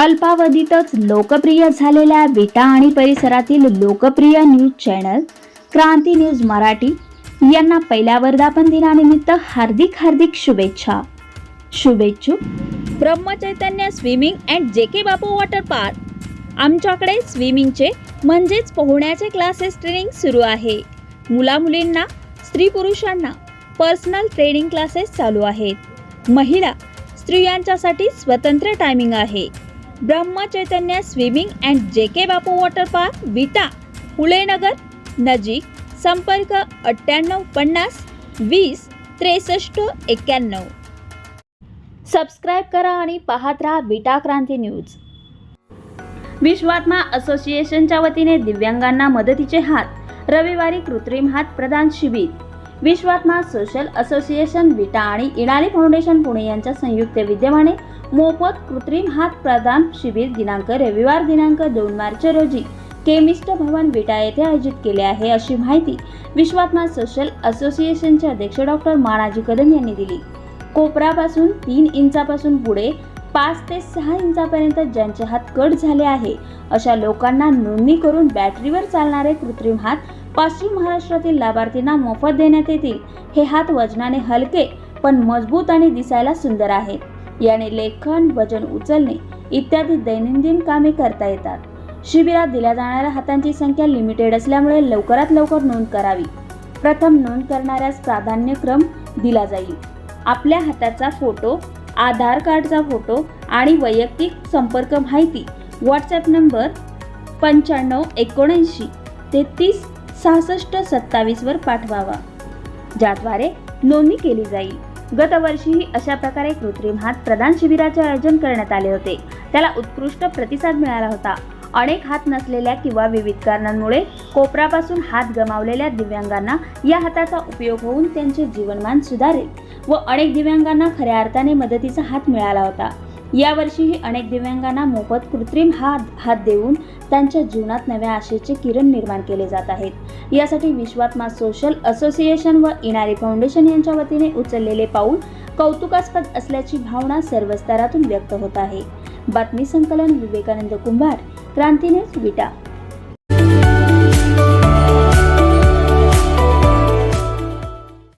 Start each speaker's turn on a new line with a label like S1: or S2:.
S1: अल्पावधीतच लोकप्रिय झालेल्या विटा आणि परिसरातील लोकप्रिय news channel Kranti news Marathi यांना पहिल्या वर्धापन दिनानिमित्त हार्दिक हार्दिक शुभेच्छा. शुभेच्छुक. ब्रह्मचैतन्य स्विमिंग अँड जे के बापू वॉटर पार्क. आमच्याकडे स्विमिंगचे म्हणजेच पोहण्याचे क्लासेस ट्रेनिंग सुरू आहे. मुलामुलींना स्त्री पुरुषांना पर्सनल ट्रेनिंग क्लासेस चालू आहेत. महिला स्त्रियांच्यासाठी स्वतंत्र टायमिंग आहे. ब्रह्मचैतन्य स्विमिंग अँड जे के बापू वॉटर पार्क विटा हुळेनगर नजीक संपर्क अठ्ठ्याण्णव पन्नास वीस त्रेसष्ट एक्क्याण्णव सबस्क्राईब करा आणि पाहत राहा विटा क्रांती न्यूज. विश्वात्मा असोसिएशनच्या वतीने दिव्यांगांना मदतीचे हात रविवारी कृत्रिम हात प्रदान शिबिर. विश्वात्मा सोशल असोसिएशन विटा आणि इनाली फाउंडेशन पुणे यांच्या संयुक्त विद्यमाने मोफत कृत्रिम हात प्रदान शिबिर दिनांक रविवार दिनांक दोन मार्च रोजी केमिस्ट भवन विटा येथे आयोजित केले आहे अशी माहिती विश्वात्मा सोशल असोसिएशनचे अध्यक्ष डॉक्टर मानाजी कदम यांनी दिली. कोपरापासून तीन इंचापासून पुढे पाच ते सहा इंचापर्यंत ज्यांचे हात कट झाले आहे अशा लोकांना नोंदणी करून बॅटरीवर चालणारे कृत्रिम हात पश्चिम महाराष्ट्रातील लाभार्थींना मोफत देण्यात येतील. हे हात वजनाने हलके पण मजबूत आणि दिसायला सुंदर आहेत याने लेखन वजन उचलणे इत्यादी दैनंदिन कामे करता येतात. शिबिरात दिल्या जाणाऱ्या हातांची संख्या लिमिटेड असल्यामुळे लवकरात लवकर नोंद करावी. प्रथम नोंद करणाऱ्यास प्राधान्यक्रम दिला जाईल. आपल्या हाताचा फोटो आधार कार्डचा फोटो आणि वैयक्तिक संपर्क माहिती व्हॉट्सॲप नंबर पंच्याण्णव एकोणऐंशी तेहतीस सहासष्ट सत्तावीसवर पाठवावा. ज्याद्वारे नोंदणी केली जाईल. गतवर्षीही अशा प्रकारे कृत्रिम हात प्रदान शिबिराचे आयोजन करण्यात आले होते. त्याला उत्कृष्ट प्रतिसाद मिळाला होता. अनेक हात नसलेल्या किंवा विविध कारणांमुळे कोपरापासून हात गमावलेल्या दिव्यांगांना या हाताचा उपयोग होऊन त्यांचे जीवनमान सुधारेल व अनेक दिव्यांगांना खऱ्या अर्थाने मदतीचा हात मिळाला होता. यावर्षीही अनेक दिव्यांगांना मोफत कृत्रिम हात हात देऊन त्यांच्या जीवनात नव्या आशेचे किरण निर्माण केले जात आहेत. यासाठी विश्वात्मा सोशल असोसिएशन व इनारी फाउंडेशन यांच्या वतीने उचललेले पाऊल कौतुकास्पद असल्याची भावना सर्व स्तरातून व्यक्त होत आहे. बातमी संकलन विवेकानंद कुंभार क्रांती न्यूज विटा.